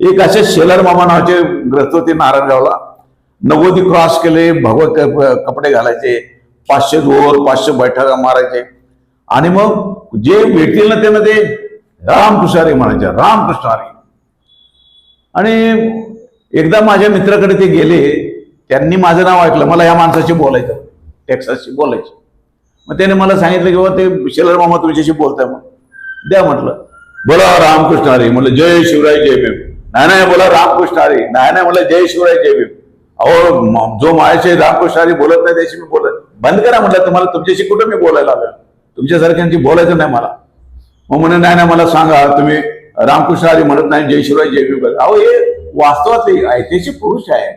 एक असे शेलर मामा नावाचे ग्रस्त होते नारायणगावला. नव्वदी क्रॉस केले भगवत कपडे घालायचे पाचशे जोर पाचशे बैठका मारायचे. आणि मग जे भेटतील ना त्यांना ते रामकृष्ण हरी म्हणायचे रामकृष्ण हरी. आणि एकदा माझ्या मित्राकडे ते गेले त्यांनी माझं नाव ऐकलं मला या माणसाशी बोलायचं टेक्सासशी बोलायचं. मग त्याने मला सांगितलं की बाबा ते शेलर मामा तुमच्याशी बोलताय मग द्या म्हटलं. बोला रामकृष्ण हरी म्हटलं जय शिवराय जय भीम. नाही नाही बोला रामकृष्ण हरी नाही नाही म्हणलं जय शिवराय जय भीम. अहो जो माझ्याशी रामकृष्ण हरी बोलत नाही त्याशी मी बोलत बंद करा म्हटलं तुम्हाला तुमच्याशी कुठं मी बोलायला आलो तुमच्यासारख्यांची बोलायचं नाही मला. मग म्हणे नाही नाही मला सांगा तुम्ही रामकृष्ण हरी म्हणत नाही जय शिवराय जय भीम अहो हे वास्तवातले ऐतिहासिक पुरुष आहे.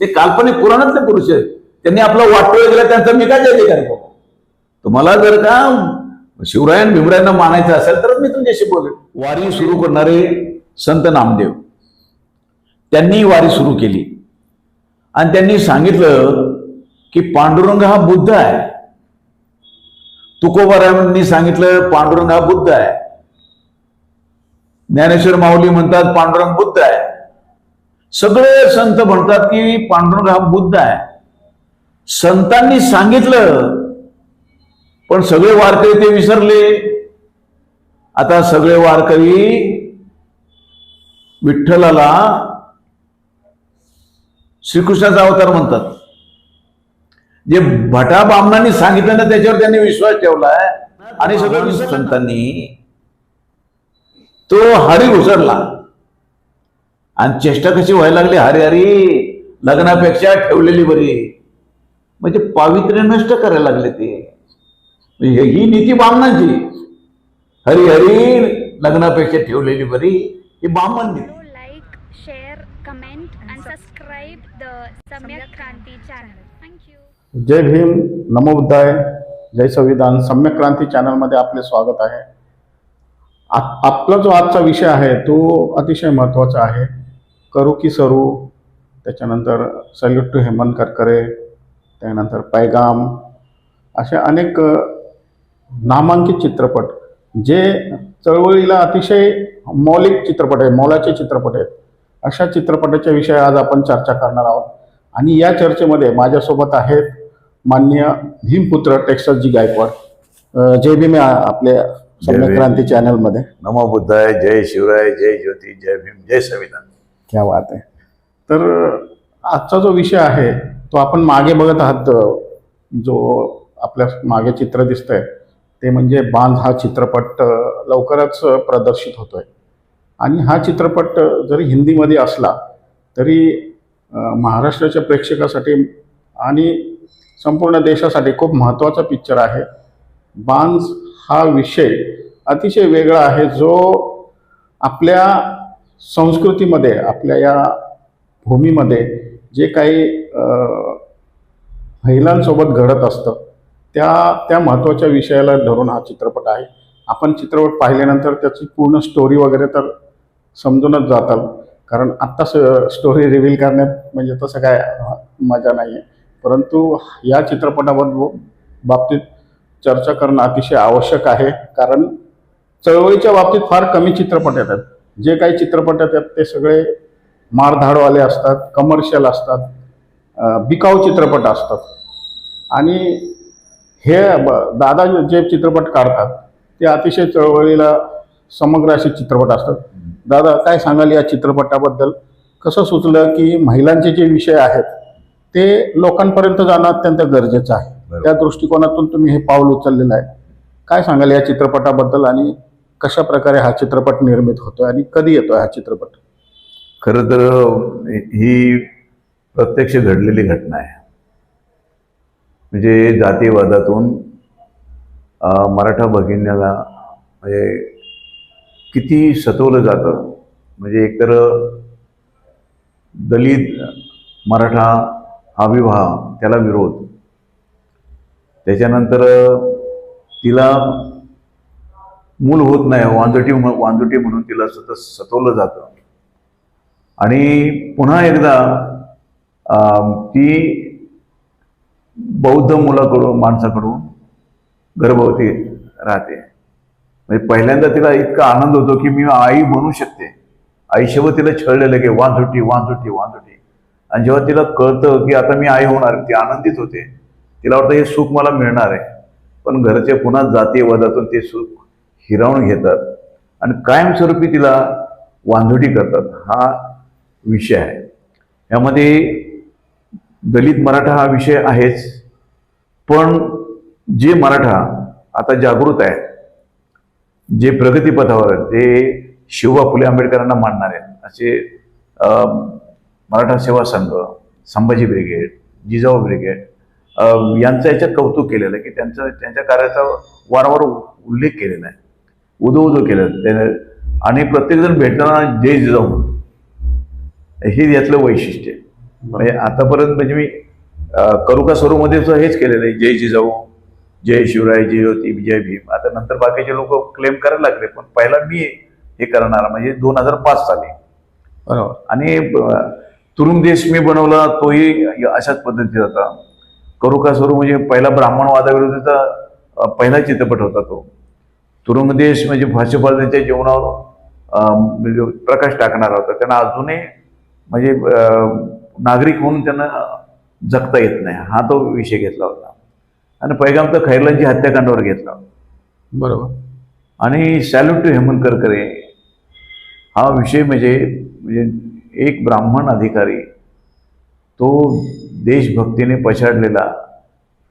ते काल्पनिक पुराणातले पुरुष आहेत. त्यांनी आपलं वाटोळ गेलं त्यांचं मी काय जय जय तुम्हाला जर का शिवरायन भीमरायांना मानायचं असेल तर मी तुमच्याशी बोलेन. वारी सुरू करणारे संत नामदेव. त्यांनी वारी सुरू केली. आणि त्यांनी सांगितलं की पांडुरंग हा बुद्ध आहे. तुकोबारायांनी सांगितलं पांडुरंग हा बुद्ध आहे. ज्ञानेश्वर माऊली म्हणतात पांडुरंग बुद्ध आहे. सगळे संत म्हणतात की पांडुरंग हा बुद्ध आहे. संतांनी सांगितलं पण सगळे वारकरी ते विसरले. आता सगळे वारकरी विठ्ठलाला श्रीकृष्णाचा अवतार म्हणतात. जे भटा बामणांनी सांगितलं ना त्याच्यावर त्यांनी विश्वास ठेवलाय आणि सगळं विसर- संतांनी तो हरी घुसरला आणि चेष्टा कशी व्हायला लागली? हरी हरी लग्नापेक्षा ठेवलेली बरी. म्हणजे पावित्र्य नष्ट करायला लागले ते. म्हणजे ही नीती बामणांची हरी हरी लग्नापेक्षा ठेवलेली बरी. ही बामण नीती. जय भीम नमो बुद्धाय जय संविधान सम्यक क्रांती चॅनलमध्ये आपले स्वागत आहे. आपला जो आजचा विषय आहे तो अतिशय महत्त्वाचा आहे. करू की सरू त्याच्यानंतर सल्यूट टू हेमंत करकरे त्यानंतर पैगाम असे अनेक नामांकित चित्रपट जे चळवळीला अतिशय मौलिक चित्रपट आहे मोलाचे चित्रपट आहेत. अशा चित्रपटाच्या विषयी आज आपण चर्चा करणार आहोत. आणि या चर्चेमध्ये माझ्यासोबत आहेत माननीय भीमपुत्र टेक्सासजी गायकवाड. जय भीम आपल्या. क्रांती चॅनलमध्ये. नमो बुद्धाय जय शिवराय जय ज्योती जय भीम जय संविधान क्या बात आहे. तर आजचा जो विषय आहे तो आपण मागे बघत आहात जो आपल्या मागे चित्र दिसतंय ते म्हणजे बांध हा चित्रपट लवकरच प्रदर्शित होतोय. आणि हा चित्रपट जरी हिंदीमध्ये असला तरी महाराष्ट्राच्या प्रेक्षकासाठी आणि संपूर्ण देशासाठी खूप महत्त्वाचा पिक्चर आहे. बांज हा विषय अतिशय वेगळा आहे. जो आपल्या संस्कृतीमध्ये आपल्या या भूमीमध्ये जे काही महिलांसोबत घडत असतं त्या त्या महत्त्वाच्या विषयाला धरून हा चित्रपट आहे. आपण चित्रपट पाहिल्यानंतर त्याची पूर्ण स्टोरी वगैरे तर समजूनच जातात. कारण आत्ता स्टोरी रिव्हील करण्यात म्हणजे तसं काय मजा नाही आहे परंतु या चित्रपटाबद्दल बाबतीत चर्चा करणं अतिशय आवश्यक आहे. कारण चळवळीच्या बाबतीत फार कमी चित्रपट येतात. जे काही चित्रपट येतात ते सगळे मारधाडवाले असतात कमर्शियल असतात बिकाऊ चित्रपट असतात. आणि हे ब- दादा जे चित्रपट काढतात ते अतिशय चळवळीला समग्र असे चित्रपट असतात. दादा काय सांगाल या चित्रपटाबद्दल? कसं सुचलं की महिलांचे जे विषय आहेत ते लोकांपर्यंत जाणं अत्यंत गरजेचं आहे. त्या दृष्टिकोनातून तुम्ही हे पाऊल उचललेलं आहे. काय सांगाल या चित्रपटाबद्दल आणि कशा प्रकारे हा चित्रपट निर्मित होतोय आणि कधी येतोय हा चित्रपट? खरं तर ही प्रत्यक्ष घडलेली घटना आहे. म्हणजे जातीवादातून मराठा भगिनीला म्हणजे किती सतवलं जातं? म्हणजे एकतर दलित मराठा हा विवाह त्याला विरोध. त्याच्यानंतर तिला मूल होत नाही वांजोटी वांजोटी म्हणून तिला सतत सतवलं जातं. आणि पुन्हा एकदा ती बौद्ध मुलाकडून माणसाकडून गर्भवती राहते. म्हणजे पहिल्यांदा तिला इतका आनंद होतो की मी आई म्हणू शकते. आईशिवाय तिला छळलेलं की वांझुटी वांझुटी वांझुटी आणि जेव्हा तिला कळतं की आता मी आई होणार ती आनंदित होते. तिला वाटतं हे सुख मला मिळणार आहे. पण घरचे पुन्हा जाती वादातून ते सुख हिरावून घेतात. आणि कायमस्वरूपी तिला वांधुटी करतात. हा विषय आहे. यामध्ये दलित मराठा हा विषय आहेच. पण जे मराठा आता जागृत आहे जे प्रगतीपथावर आहेत, जे शिवबा फुले आंबेडकरांना मानणार आहेत. असे मराठा सेवा संघ संभाजी ब्रिगेड जिजाऊ ब्रिगेड यांचं याच्यात कौतुक केलेलं आहे की त्यांचं त्यांच्या कार्याचा वारंवार उल्लेख केलेला आहे. उदो उदो केलं त्याने आणि प्रत्येकजण भेटताना जय जिजाऊ. हे यातलं वैशिष्ट्य आहे. म्हणजे आतापर्यंत म्हणजे मी करुका स्वरूपमध्ये हेच केलेलं आहे जय जिजाऊ. जय शिवराय जय ज्योती जय भीम. आता नंतर बाकीचे लोक क्लेम करायला लागले पण पहिला मी हे करणार म्हणजे दोन हजार पाच साली. बरोबर. आणि तुरुंग देश मी बनवला तोही अशाच पद्धतीचा होता. करुका स्वरूप म्हणजे पहिला ब्राह्मणवादाविरोधाचा पहिला चित्रपट होता तो. तुरुंग देश म्हणजे फाशीबाजांच्या जीवनावर म्हणजे प्रकाश टाकणारा होता. त्यांना अजूनही म्हणजे नागरिक म्हणून त्यांना जगता येत नाही. हा तो विषय घेतला होता. आणि पैगाम तर खैरलांची हत्याकांडावर घेतला. बरोबर. आणि सॅल्यूट टू हेमंत करकरे हा विषय म्हणजे म्हणजे एक ब्राह्मण अधिकारी तो देशभक्तीने पछाडलेला.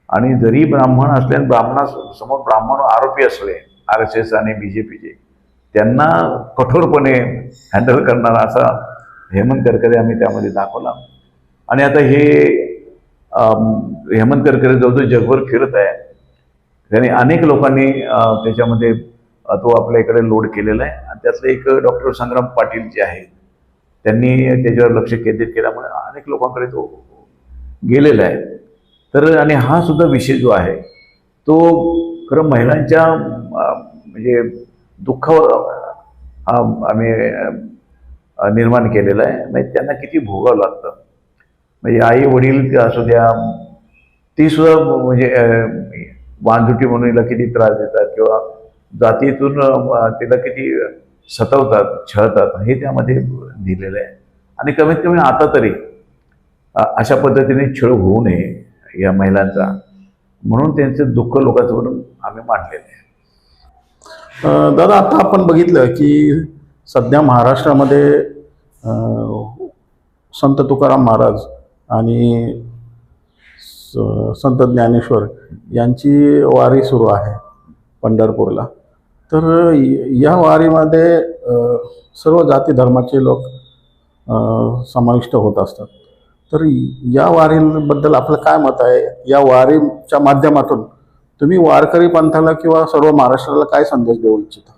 आणि जरी ब्राह्मण असले आणि ब्राह्मणा समोर ब्राह्मण आरोपी असले आर एस एस आणि बी जे पीचे त्यांना कठोरपणे हँडल करणारा असा हेमंत करकरे आम्ही त्यामध्ये दाखवला. आणि आता हे हेमंत करकरे जवळजवळ जगभर फिरत आहे त्याने अनेक लोकांनी त्याच्यामध्ये तो आपल्या इकडे लोड केलेला आहे. आणि त्यातलं एक डॉक्टर संग्राम पाटील जे आहेत त्यांनी त्याच्यावर लक्ष केंद्रित केल्यामुळे अनेक लोकांकडे तो गेलेला आहे. तर आणि हा सुद्धा विषय जो आहे तो खरं महिलांच्या म्हणजे दुःखावर हा आम्ही निर्माण केलेला आहे. म्हणजे त्यांना किती भोगावं लागतं. म्हणजे आई वडील असू द्या ती सुद्धा म्हणजे अं, म्हणून हिला किती त्रास देतात किंवा जातीतून तिला किती सतवतात छळतात हे त्यामध्ये दिलेलं आहे. आणि कमीत कमी आता तरी अशा पद्धतीने छळ होऊ नये या महिलांचा. म्हणून त्यांचं दुःख लोकांसमोर आम्ही मांडलेलं आहे. दादा आता आपण बघितलं की सध्या महाराष्ट्रामध्ये संत तुकाराम महाराज आणि स- संत ज्ञानेश्वर यांची वारी सुरू आहे पंढरपूरला. तर या वारीमध्ये सर्व जाती धर्माचे लोक समाविष्ट होत असतात. तर या वारीबद्दल आपलं काय मत आहे? या वारीच्या माध्यमातून तुम्ही वारकरी पंथाला किंवा सर्व महाराष्ट्राला काय संदेश देऊ इच्छिता?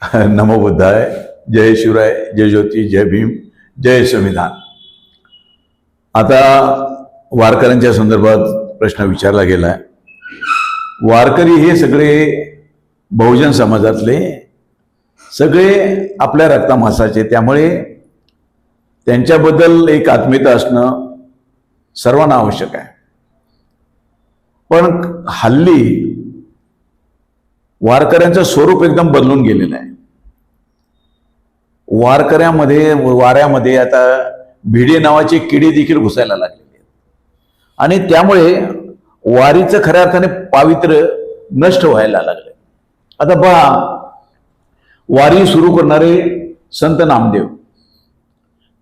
नमो बुद्धाय. जय शिवराय जय ज्योती जय भीम जय संविधान. आता वारकऱ्यांच्या संदर्भात प्रश्न विचारला गेलाय. वारकरी हे सगळे बहुजन समाजातले सगळे आपल्या रक्तामासाचे त्यामुळे त्यांच्याबद्दल एक आत्मीयता असणं सर्वांना आवश्यक आहे. पण हल्ली वारकऱ्यांचं स्वरूप एकदम बदलून गेलेलं आहे. वारकऱ्यामध्ये वाऱ्यामध्ये आता भिडे नावाची किडी देखील घुसायला लागलेली आहेत. आणि त्यामुळे वारीचं खऱ्या अर्थाने पावित्र्य नष्ट व्हायला लागले आता पहा वारी सुरू करणारे संत नामदेव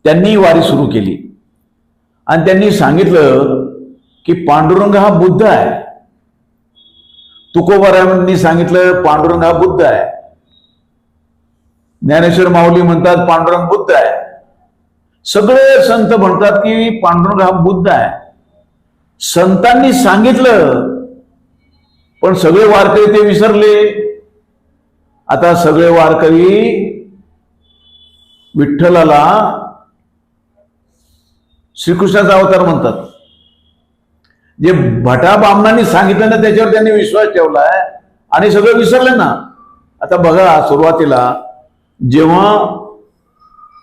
त्यांनी वारी सुरू केली. आणि त्यांनी सांगितलं की पांडुरंग हा बुद्ध आहे. तुकोबारायांनी सांगितलं पांडुरंग हा बुद्ध आहे. ज्ञानेश्वर माऊली म्हणतात पांडुरंग बुद्ध आहे. सगळे संत म्हणतात की पांडुरंग हा बुद्ध आहे. संतांनी सांगितलं पण सगळे वारकरी ते विसरले. आता सगळे वारकरी विठ्ठलाला श्रीकृष्णाचा अवतार म्हणतात. जे भटा बामणांनी सांगितलं ना त्याच्यावर त्यांनी विश्वास ठेवलाय. आणि सगळं विसरलं ना. आता बघा सुरुवातीला जेव्हा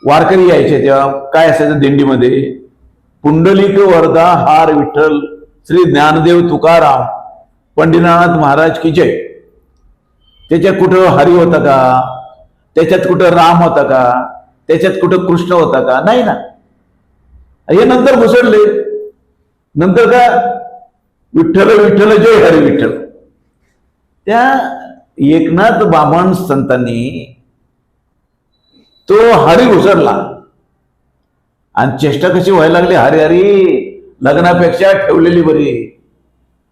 वारकरी यायचे तेव्हा काय असायचं दिंडीमध्ये? पुंडलिक वरदा हार विठ्ठल श्री ज्ञानदेव तुकाराम पंडितनाथ महाराज की जय. त्याच्यात कुठं हरी होता का? त्याच्यात कुठं राम होता का? त्याच्यात कुठं कृष्ण होता का? नाही ना. हे नंतर घुसडले. नंतर का? विठ्ठल विठ्ठल जय हरी विठ्ठल. त्या एकनाथ बामण संतांनी तो हरी घुसडला आणि चेष्टा कशी व्हायला लागली? हरी हरी लग्नापेक्षा ठेवलेली बरी.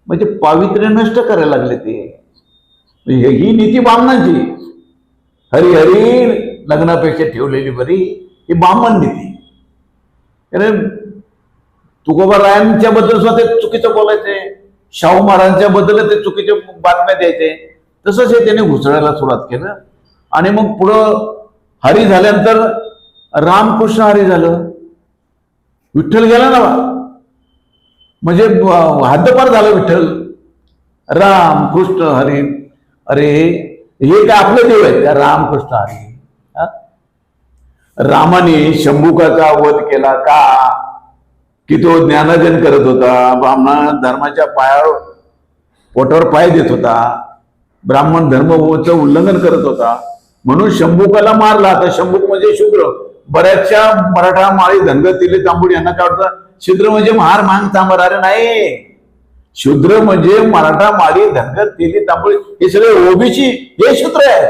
म्हणजे पावित्र्य नष्ट करायला लागले ते. म्हणजे ही नीती ब्राह्मणांची. हरी हरी लग्नापेक्षा ठेवलेली बरी ही ब्राह्मण नीती. कारण तुकोबारायांच्या बद्दल सुद्धा ते चुकीचं बोलायचे. शाहू महाराजांच्या बद्दल ते चुकीचे बातम्या द्यायचे. तसंच हे त्याने घुसळायला सुरुवात केलं. आणि मग पुढं हरी झाल्यानंतर रामकृष्ण हरी झालं. विठ्ठल गेला ना म्हणजे हद्दपार झालं विठ्ठल. राम कृष्ण हरी. अरे हे काय आपले देव आहेत त्या रामकृष्ण हरी. रामाने शंभुकाचा वध केला का? की तो ज्ञानार्जन करत होता. ब्राह्मण धर्माच्या पायावर पोटावर पाय देत होता. ब्राह्मण धर्मचं उल्लंघन करत होता. म्हणून शंभुकाला मारला तर शंभूक म्हणजे शूद्र. बऱ्याचशा मराठा माळी धनगर तिले तांबुडी यांना काय वाटतं? शूद्र म्हणजे महार मांग तांबर. अरे नाही. शूद्र म्हणजे मराठा माळी धनगर तेली तांबुडी हे सगळे ओबीसी हे शूद्र आहेत.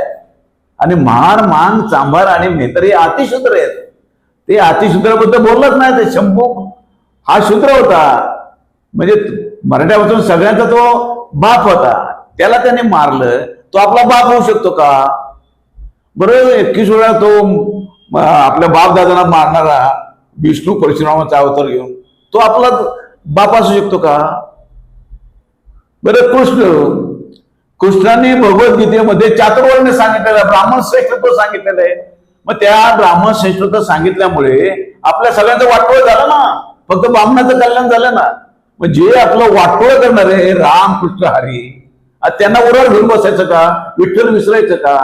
आणि महार मांग चांभार आणि मेहतर हे अतिशूद्र आहेत. ते अतिशूद्राबद्दल बोललंच नाही ते शंभू हा शूद्र होता. म्हणजे मराठ्यापासून सगळ्यांचा तो बाप होता. त्याला त्याने मारलं. तो आपला बाप होऊ शकतो का? बरं एकवीस वेळा तो आपल्या बापदादांना मारणारा विष्णू परशुरामाचा अवतार घेऊन तो आपला बाप असू शकतो का? बरं कृष्ण कृष्णाने भगवद्गीतेमध्ये चातुर्वर्ण्य सांगितलेलं आहे ब्राह्मण श्रेष्ठत्व सांगितलेलं आहे. मग त्या ब्राह्मण श्रेष्ठत्व सांगितल्यामुळे आपल्या सगळ्यांचं वाटोळ झालं ना. फक्त ब्राह्मणाचं कल्याण झालं ना. मग जे आपलं वाटोळ करणार आहे राम कृष्ण हरी त्यांना उरावर घेऊन बसायचं का? विठ्ठल विसरायचं का?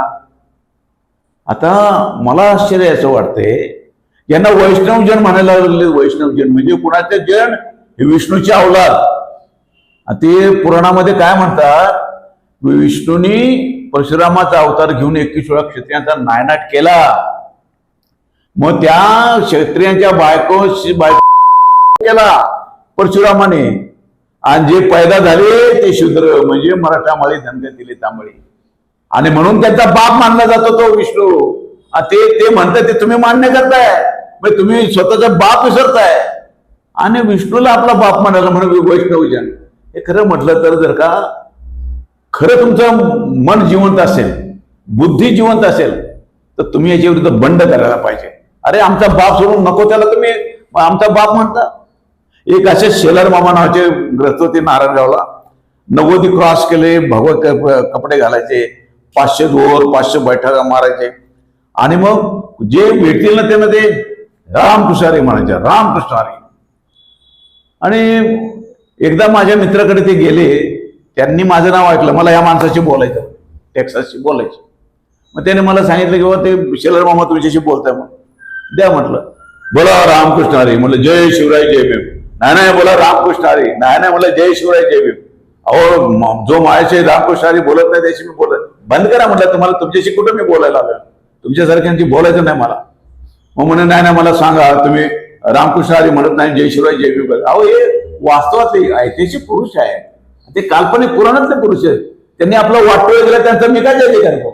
आता मला आश्चर्य असं वाटतंय यांना वैष्णवजन म्हणायला लागले. वैष्णवजन म्हणजे कुणाचे जन? हे विष्णूची अवलाद. ते पुराणामध्ये काय म्हणतात? विष्णूनी परशुरामाचा अवतार घेऊन एकवीस वेळा क्षत्रियांचा नायनाट केला. मग त्या क्षत्रियांच्या बायको बायको केला परशुरामाने. आणि जे पैदा झाले ते शूद्र म्हणजे मराठा माळी धनगर दिले तांबळी आणि म्हणून त्यांचा बाप मानला जातो तो विष्णू. ते ते म्हणतात ते तुम्ही मान्य करताय. मग तुम्ही स्वतःचा बाप विसरताय. आणि विष्णूला आपला बाप म्हणाला म्हणून वैष्णवजन. हे खरं म्हटलं तर जर का खरं तुमचं मन जिवंत असेल बुद्धी जिवंत असेल तर तुम्ही याच्या विरुद्ध बंड करायला पाहिजे. अरे आमचा बाप सोडून नको त्याला तुम्ही. आमचा बाप म्हणता. एक असे शेलर मामा नावाचे ग्रस्त होते नारायणगावला नव्वदी क्रॉस केले भगवत कपडे घालायचे पाचशे दोर पाचशे बैठका मारायचे. आणि मग जे भेटतील ना त्यांना ते रामकृष्ण हरी म्हणायचे रामकृष्ण हरी. आणि एकदा माझ्या मित्राकडे ते गेले त्यांनी माझं नाव ऐकलं मला या माणसाशी बोलायचं टेक्सासशी बोलायचं. मग त्याने मला सांगितलं की बाबा ते शेलर मामा तुमच्याशी बोलताय मग द्या म्हटलं. बोला रामकृष्ण हरी म्हटलं जय शिवराय जय भीम. नाही नाही बोला रामकृष्ण हरी. नाही नाही म्हटलं जय शिवराय जय भीम. अहो जो माझ्याशी रामकृष्ण हरी बोलत नाही त्याशी मी बोलत बंद करा म्हटलं तुम्हाला तुमच्याशी कुठं मी बोलायला आलोय तुमच्यासारख्यांची बोलायचं नाही मला. मग म्हणे नाही नाही मला सांगा तुम्ही रामकृष्ण हरी म्हणत नाही जय शिवराय जय विभाग अहो हे वास्तवातले ऐतिहासिक पुरुष आहे ते काल्पनिक पुराणातले पुरुष आहेत. त्यांनी आपलं वाटोळ गेलं त्यांचं मी काय जय करतो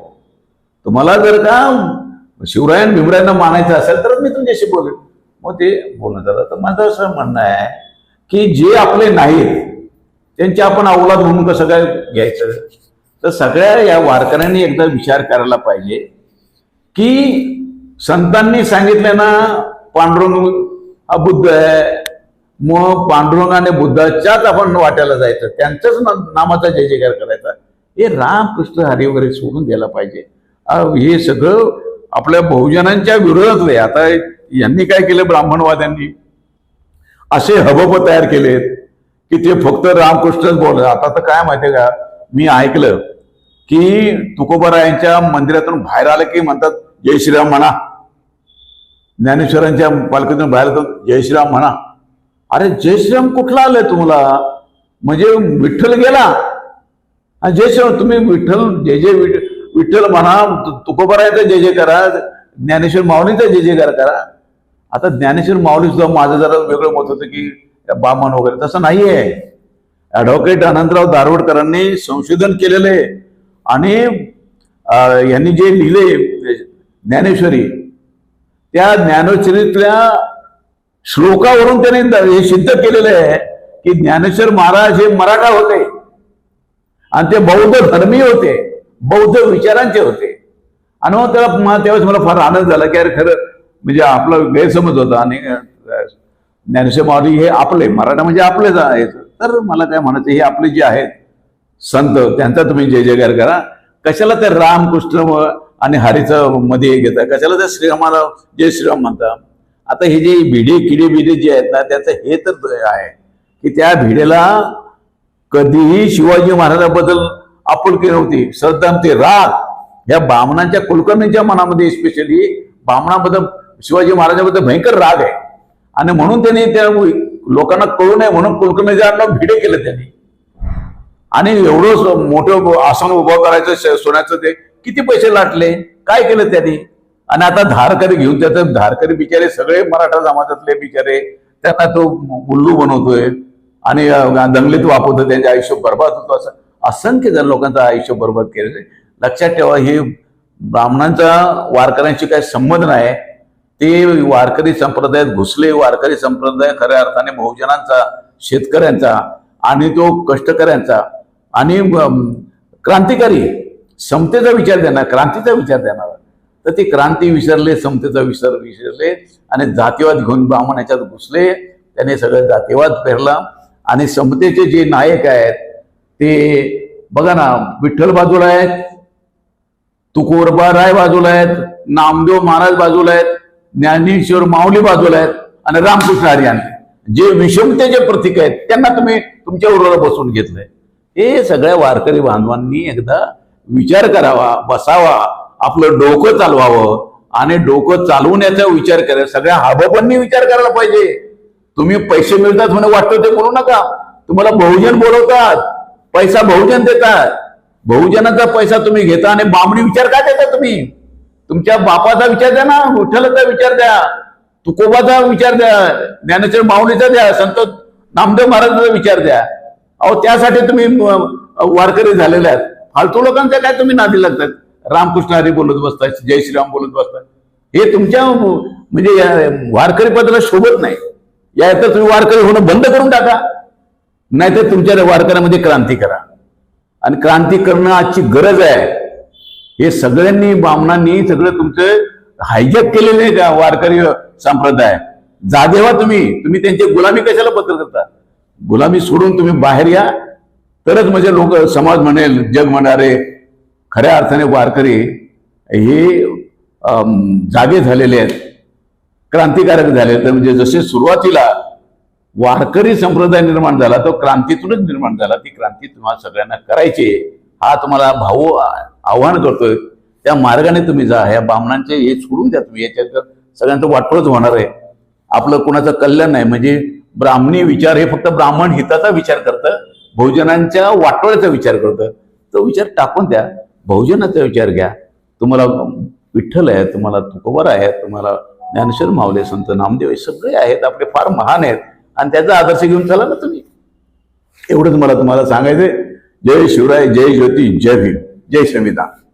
तुम्हाला जर का शिवरायन भीमरायांना मानायचं असेल तर मी तुमच्याशी बोलेन. मग ते बोलणं झालं. तर माझं असं म्हणणं आहे की जे आपले नाहीत त्यांचे आपण अवलाद म्हणून कसं काय घ्यायचं? तर सगळ्या या वारकऱ्यांनी एकदा विचार करायला पाहिजे की संतांनी सांगितलं ना पांडुरंग हा बुद्ध आहे. मग पांडुरंग आणि बुद्धाच्याच आपण वाट्याला जायचं. त्यांच्याच नामाचा जय जयकार करायचा. हे रामकृष्ण हरी वगैरे सोडून द्यायला पाहिजे. हे सगळं आपल्या बहुजनांच्या विरोधात आहे. आता यांनी काय केलं? ब्राह्मणवाद्यांनी असे हबप तयार केलेत की ते फक्त रामकृष्णच बोलत आता तर काय माहिती का? मी ऐकलं की तुकोबरायांच्या मंदिरातून बाहेर आलं की म्हणतात जय श्रीराम म्हणा. ज्ञानेश्वरांच्या पालखीतून बाहेर जय श्रीराम म्हणा. अरे जय श्रीराम कुठला आलंय तुम्हाला? म्हणजे विठ्ठल गेला. आणि जय श्रीराम तुम्ही विठ्ठल जय जय विठ्ठल विठ्ठल म्हणा तुकोबरायचं जय जय करा ज्ञानेश्वर माऊलीचा जय जयकार करा आता ज्ञानेश्वर माऊली सुद्धा माझं जरा वेगळं मत होतं की बामन वगैरे तसं नाहीये. ॲडव्होकेट अनंतराव दारोडकरांनी संशोधन केलेलं आहे. आणि यांनी जे लिहिले ज्ञानेश्वरी त्या ज्ञानेश्वरीतल्या श्लोकावरून त्यांनी हे सिद्ध केलेलं आहे की ज्ञानेश्वर महाराज हे मराठा होते. आणि ते बौद्ध धर्मी होते बौद्ध विचारांचे होते. आणि मग त्याला त्यावेळेस मला फार आनंद झाला की अरे खरं म्हणजे आपला गैरसमज होता आणि ज्ञानेश्वर महाराज हे आपले मराठा म्हणजे आपलेच आहेत. तर मला काय म्हणायचं हे आपले जे आहेत संत त्यांचा तुम्ही जय जयकार करा. कशाला ते रामकृष्ण आणि हरीचं मध्ये घेता? कशाला त्या श्रीरामाला जय श्रीराम म्हणता? आता हे जे भिडे किडे बिडे जे आहेत ना त्याचं हे तर आहे की त्या भिडेला कधीही शिवाजी महाराजाबद्दल आपुलकी नव्हती. श्रद्धा ते राग. या बामणांच्या कुलकर्णीच्या मनामध्ये स्पेशली बामणाबद्दल शिवाजी महाराजाबद्दल भयंकर राग आहे. आणि म्हणून त्यांनी त्या लोकांना कळू नये म्हणून कुलकर्णीच्या भिडे केलं त्यांनी. आणि एवढं मोठं आसन उभं करायचं सोन्याचं ते किती पैसे लाटले? काय केलं त्यांनी? आणि आता धारकरी घेऊन त्याचे धारकरी बिचारे सगळे मराठा समाजातले बिचारे त्यांना तो उल्लू बनवतोय. आणि दंगलीत वापरतो त्यांचे आयुष्य बर्बाद होतो असं असंख्य जण लोकांचं आयुष्य बर्बाद केलेलं लक्षात ठेवा हे ब्राह्मणांचा वारकऱ्यांशी काही संबंध नाही. ते वारकरी संप्रदायात घुसले वारकरी संप्रदाय खऱ्या अर्थाने बहुजनांचा शेतकऱ्यांचा आणि तो कष्टकऱ्यांचा आणि क्रांतिकारी समतेचा विचार देणार क्रांतीचा विचार देणार. तर ते क्रांती विसरले समतेचा विसर विसरले आणि जातीवाद घेऊन ब्राह्मण याच्यात घुसले. त्याने सगळं जातीवाद पेरला आणि समतेचे जे नायक आहेत ते बघा ना विठ्ठल बाजूला आहेत तुकोरबा राय बाजूला आहेत नामदेव महाराज बाजूला आहेत ज्ञानेश्वर माऊली बाजूला आहेत आणि रामकृष्ण हरियान जे विषमतेचे प्रतीक आहेत त्यांना तुम्ही तुमच्या उरोला बसवून घेतलंय. हे सगळ्या वारकरी बांधवांनी एकदा विचार करावा बसावा आपलं डोकं चालवावं आणि डोकं चालवण्याचा विचार करा. सगळ्या हाबाबांनी विचार करायला पाहिजे. तुम्ही पैसे मिळतात म्हणून वाटतं ते बोलू नका. तुम्हाला बहुजन बोलवतात पैसा बहुजन देतात. बहुजनाचा पैसा तुम्ही घेता आणि बामणी विचार का देता तुम्ही? तुमच्या बापाचा विचार द्या ना विठ्ठलाचा विचार द्या तुकोबाचा विचार द्या ज्ञानेश्वर माऊलीचा द्या संत नामदेव महाराजांचा विचार द्या. अहो त्यासाठी तुम्ही वारकरी झालेले आहेत. फालतू लोकांचा काय तुम्ही नादी लागतात? रामकृष्ण हरी बोलत बसताय जय श्रीराम बोलत बसताय हे तुमच्या म्हणजे वारकरी पदाला शोभत नाही. या तर तुम्ही वारकरी होणं बंद करून टाका. नाहीतर तुमच्या वारकऱ्यामध्ये क्रांती करा. आणि क्रांती करणं आजची गरज आहे. हे सगळ्यांनी बामणांनी सगळं तुमचं हायजॅक केलेले आहे का वारकरी संप्रदाय. जागेवा तुम्ही. तुम्ही त्यांची गुलामी कशाला पत्र करता? गुलामी सोडून तुम्ही बाहेर या. तरच म्हणजे लोक समाज म्हणेल जग म्हणणारे खऱ्या अर्थाने वारकरी हे जागे झालेले आहेत. क्रांतिकारक झाले तर म्हणजे जसे सुरुवातीला वारकरी संप्रदाय निर्माण झाला तो क्रांतीतूनच निर्माण झाला. ती क्रांती तुम्हाला सगळ्यांना करायची आहे. हा तुम्हाला भाऊ आव्हान करतोय त्या मार्गाने तुम्ही जा ह्या बामणांचे हे सोडून द्या तुम्ही याच्यात सगळ्यांचं वाटपच होणार आहे. आपलं कोणाचं कल्याण नाही म्हणजे ब्राह्मणी विचार हे फक्त ब्राह्मण हिताचा विचार करतं बहुजनांच्या वाटोळ्याचा विचार करतं. तो विचार टाकून द्या बहुजनाचा विचार घ्या. तुम्हाला विठ्ठल आहे तुम्हाला तुकोबर आहे तुम्हाला ज्ञानेश्वर मावले संत नामदेव हे सगळे आहेत आपले फार महान आहेत. आणि त्याचा आदर्श घेऊन चला ना तुम्ही. एवढंच मला तुम्हाला सांगायचंय. जय शिवराय जय ज्योती जय भीम. जय संविधान